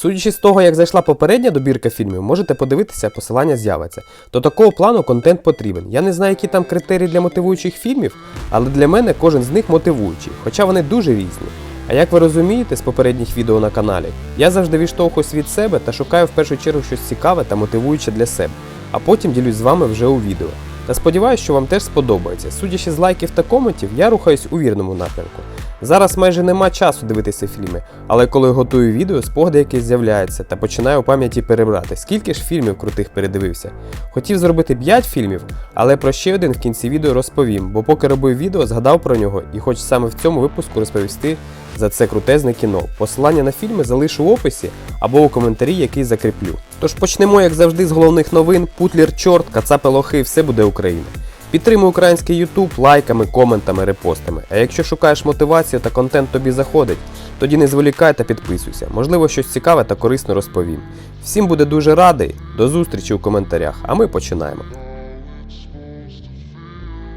Судячи з того, як зайшла попередня добірка фільмів, можете подивитися, посилання з'явиться. До такого плану контент потрібен. Я не знаю, які там критерії для мотивуючих фільмів, але для мене кожен з них мотивуючий, хоча вони дуже різні. А як ви розумієте з попередніх відео на каналі, я завжди відштовхуюсь від себе та шукаю в першу чергу щось цікаве та мотивуюче для себе, а потім ділюсь з вами вже у відео. Та сподіваюся, що вам теж сподобається. Судячи з лайків та коментів, я рухаюсь у вірному напрямку. Зараз майже нема часу дивитися фільми, але коли готую відео, спогади якісь з'являються та починаю у пам'яті перебрати, скільки ж фільмів крутих передивився. Хотів зробити 5 фільмів, але про ще один в кінці відео розповім, бо поки робив відео, згадав про нього і хочу саме в цьому випуску розповісти за це крутезне кіно. Посилання на фільми залишу в описі або у коментарі, який закріплю. Тож почнемо, як завжди, з головних новин: Путлер, чорт, кацапи лохи, все буде Україна. Підтримуй український YouTube лайками, коментами, репостами. А якщо шукаєш мотивацію та контент тобі заходить, тоді не зволікай та підписуйся. Можливо, щось цікаве та корисно розповім. Всім буде дуже радий. До зустрічі у коментарях, а ми починаємо.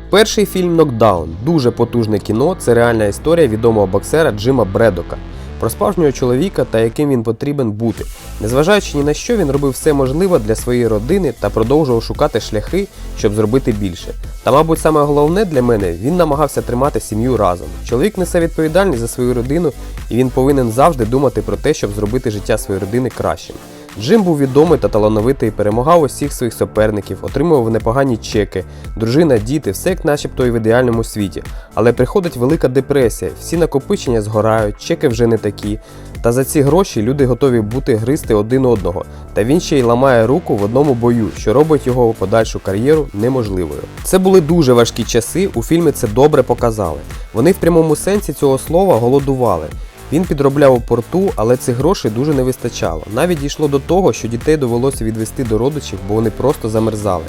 Перший фільм Нокдаун дуже потужне кіно. Це реальна історія відомого боксера Джима Бредока. Про справжнього чоловіка та яким він потрібен бути. Незважаючи ні на що, він робив все можливе для своєї родини та продовжував шукати шляхи, щоб зробити більше. Та, мабуть, саме головне для мене він намагався тримати сім'ю разом. Чоловік несе відповідальність за свою родину, і він повинен завжди думати про те, щоб зробити життя своєї родини кращим. Джим був відомий та талановитий, перемагав усіх своїх суперників, отримував непогані чеки, дружина, діти, все як начебто і в ідеальному світі. Але приходить велика депресія, всі накопичення згорають, чеки вже не такі. Та за ці гроші люди готові бути гризти один одного. Та він ще й ламає руку в одному бою, що робить його подальшу кар'єру неможливою. Це були дуже важкі часи, у фільмі це добре показали. Вони в прямому сенсі цього слова голодували. Він підробляв у порту, але цих грошей дуже не вистачало. Навіть дійшло до того, що дітей довелося відвести до родичів, бо вони просто замерзали.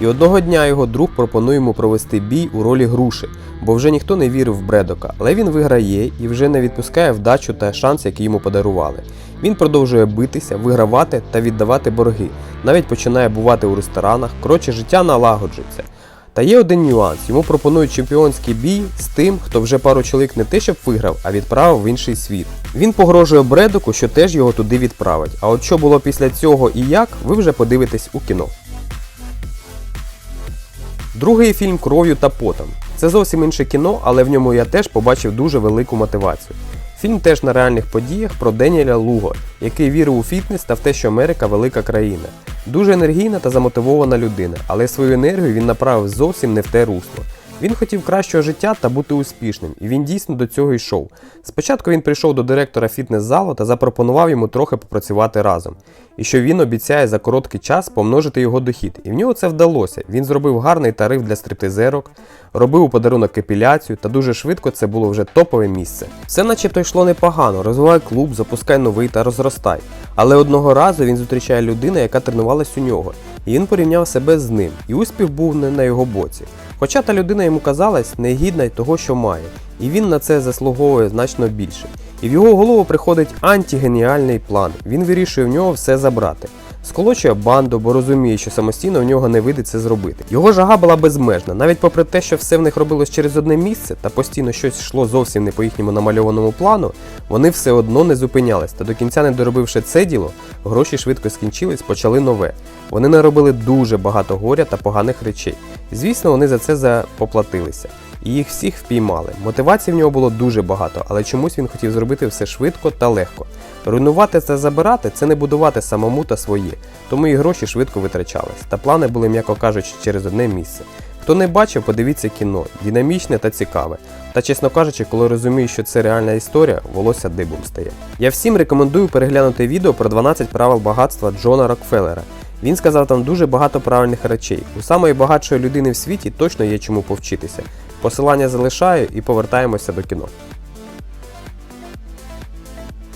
І одного дня його друг пропонує йому провести бій у ролі груші, бо вже ніхто не вірив в Бредока, але він виграє і вже не відпускає вдачу та шанс, який йому подарували. Він продовжує битися, вигравати та віддавати борги, навіть починає бувати у ресторанах, коротше, життя налагоджується. Та є один нюанс: йому пропонують чемпіонський бій з тим, хто вже пару чоловік не те, щоб виграв, а відправив в інший світ. Він погрожує Бредоку, що теж його туди відправить. А от що було після цього і як, ви вже подивитесь у кіно. Другий фільм Кров'ю та потом. Це зовсім інше кіно, але в ньому я теж побачив дуже велику мотивацію. Фільм теж на реальних подіях про Деніеля Луго, який вірив у фітнес та в те, що Америка велика країна. Дуже енергійна та замотивована людина, але свою енергію він направив зовсім не в те русло. Він хотів кращого життя та бути успішним, і він дійсно до цього йшов. Спочатку він прийшов до директора фітнес-залу та запропонував йому трохи попрацювати разом. І що він обіцяє за короткий час помножити його дохід. І в нього це вдалося. Він зробив гарний тариф для стриптизерок, робив у подарунок епіляцію, та дуже швидко це було вже топове місце. Все начебто йшло непогано, розвивай клуб, запускай новий та розростай. Але одного разу він зустрічає людину, яка тренувалась у нього, і він порівняв себе з ним, і успіх був не на його боці. Хоча та людина йому казалась негідна й того, що має, і він на це заслуговує значно більше. І в його голову приходить антигеніальний план. Він вирішує в нього все забрати. Сколочує банду, бо розуміє, що самостійно в нього не вийде це зробити. Його жага була безмежна, навіть попри те, що все в них робилось через одне місце та постійно щось йшло зовсім не по їхньому намальованому плану, вони все одно не зупинялись. Та до кінця, не доробивши це діло, гроші швидко скінчились, почали нове. Вони наробили дуже багато горя та поганих речей. Звісно, вони за це запоплатилися. І їх всіх впіймали. Мотивації в нього було дуже багато, але чомусь він хотів зробити все швидко та легко. Руйнувати та забирати це не будувати самому та своє, тому і гроші швидко витрачались, та плани були, м'яко кажучи, через одне місце. Хто не бачив, подивіться кіно, динамічне та цікаве. Та чесно кажучи, коли розумію, що це реальна історія, волосся дибом стає. Я всім рекомендую переглянути відео про 12 правил багатства Джона Рокфеллера. Він сказав там дуже багато правильних речей. У самої багатшої людини в світі точно є чому повчитися. Посилання залишаю і повертаємося до кіно.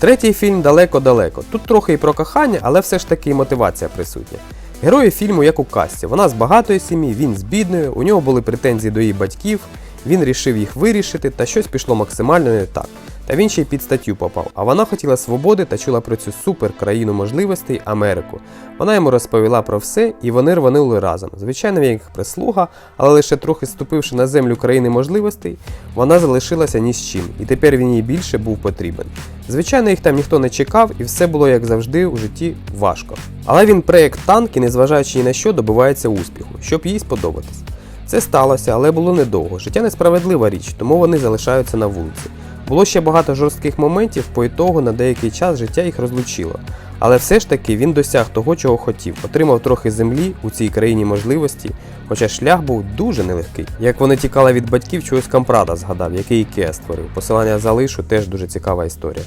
Третій фільм далеко-далеко. Тут трохи і про кохання, але все ж таки і мотивація присутня. Герої фільму як у касті. Вона з багатої сім'ї, він з бідної, у нього були претензії до її батьків, Він рішив їх вирішити, та щось пішло максимально не так. Та він ще й під статтю попав. А вона хотіла свободи та чула про цю супер країну можливостей Америку. Вона йому розповіла про все, і вони рванули разом. Звичайно, він як прислуга, але лише трохи ступивши на землю країни можливостей, вона залишилася ні з чим, і тепер він їй більше був потрібен. Звичайно, їх там ніхто не чекав, і все було як завжди у житті важко. Але він проєкт танк і, незважаючи ні на що, добивається успіху, щоб їй сподобатись. Це сталося, але було недовго. Життя несправедлива річ, тому вони залишаються на вулиці. Було ще багато жорстких моментів, по ітогу на деякий час життя їх розлучило. Але все ж таки він досяг того, чого хотів, отримав трохи землі у цій країні можливості, хоча шлях був дуже нелегкий. Як вони тікали від батьків, чогось Кампрада згадав, який Ікеа створив. Посилання залишу теж дуже цікава історія.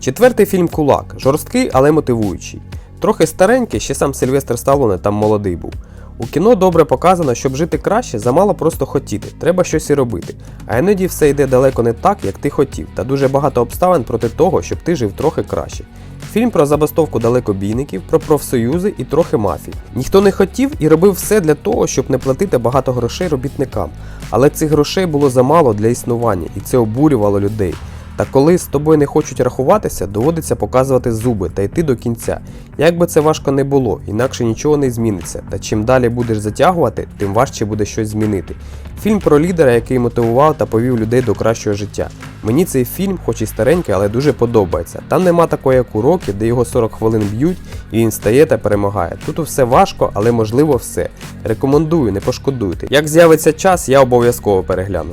Четвертий фільм Кулак. Жорсткий, але мотивуючий. Трохи старенький, ще сам Сильвестр Сталоне там молодий був. У кіно добре показано, щоб жити краще, замало просто хотіти, треба щось і робити. А іноді все йде далеко не так, як ти хотів, та дуже багато обставин проти того, щоб ти жив трохи краще. Фільм про забастовку далекобійників, про профсоюзи і трохи мафії. Ніхто не хотів і робив все для того, щоб не платити багато грошей робітникам. Але цих грошей було замало для існування, і це обурювало людей. Та коли з тобою не хочуть рахуватися, доводиться показувати зуби та йти до кінця. Як би це важко не було, інакше нічого не зміниться. Та чим далі будеш затягувати, тим важче буде щось змінити. Фільм про лідера, який мотивував та повів людей до кращого життя. Мені цей фільм, хоч і старенький, але дуже подобається. Там нема такої, як у роки, де його 40 хвилин б'ють і він стає та перемагає. Тут все важко, але можливо все. Рекомендую, не пошкодуйте. Як з'явиться час, я обов'язково перегляну.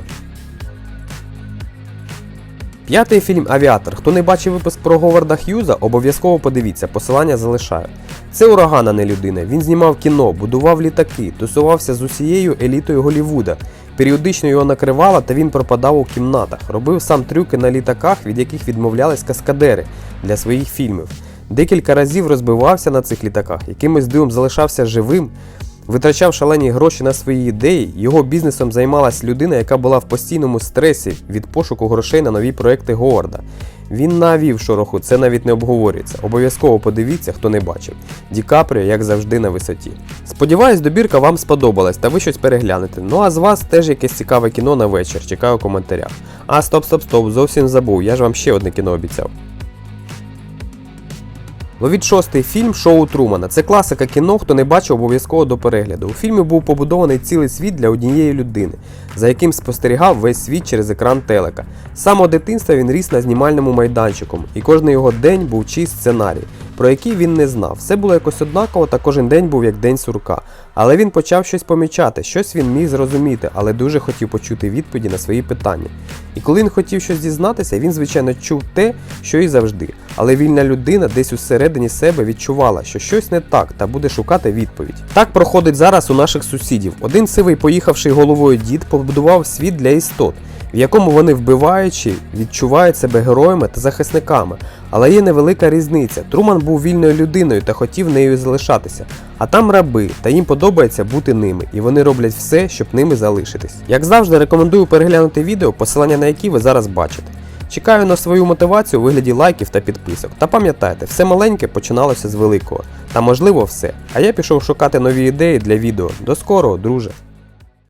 П'ятий фільм Авіатор. Хто не бачив випуск про Говарда Х'юза, обов'язково подивіться, посилання залишаю. Це ураган, а не людина. Він знімав кіно, будував літаки, тусувався з усією елітою Голівуда. Періодично його накривало, та він пропадав у кімнатах. Робив сам трюки на літаках, від яких відмовлялись каскадери для своїх фільмів. Декілька разів розбивався на цих літаках, якимось дивом залишався живим. Витрачав шалені гроші на свої ідеї, його бізнесом займалась людина, яка була в постійному стресі від пошуку грошей на нові проекти Говарда. Він навів шороху, це навіть не обговорюється. Обов'язково подивіться, хто не бачив. Ді Капріо, як завжди, на висоті. Сподіваюсь, добірка вам сподобалась та ви щось переглянете. Ну а з вас теж якесь цікаве кіно на вечір. Чекаю у коментарях. А стоп, стоп, стоп, зовсім забув. Я ж вам ще одне кіно обіцяв. Ловіть шостий фільм Шоу Трумана. Це класика кіно, хто не бачив обов'язково до перегляду. У фільмі був побудований цілий світ для однієї людини, за яким спостерігав весь світ через екран телека. З самого дитинства він ріс на знімальному майданчику, і кожен його день був чий сценарій, про який він не знав. Все було якось однаково, та кожен день був як день сурка. Але він почав щось помічати, щось він міг зрозуміти, але дуже хотів почути відповіді на свої питання. І коли він хотів щось дізнатися, він, звичайно, чув те, що і завжди. Але вільна людина десь усередині себе відчувала, що щось не так, та буде шукати відповідь. Так проходить зараз у наших сусідів. Один сивий, поїхавший головою дід, побудував світ для істот, в якому вони вбиваючи, відчувають себе героями та захисниками. Але є невелика різниця. Труман був вільною людиною та хотів нею залишатися. А там раби, та їм подобається бути ними, і вони роблять все, щоб ними залишитись. Як завжди, рекомендую переглянути відео, посилання на які ви зараз бачите. Чекаю на свою мотивацію у вигляді лайків та підписок. Та пам'ятайте, все маленьке починалося з великого. Та можливо все. А я пішов шукати нові ідеї для відео. До скорого, друже!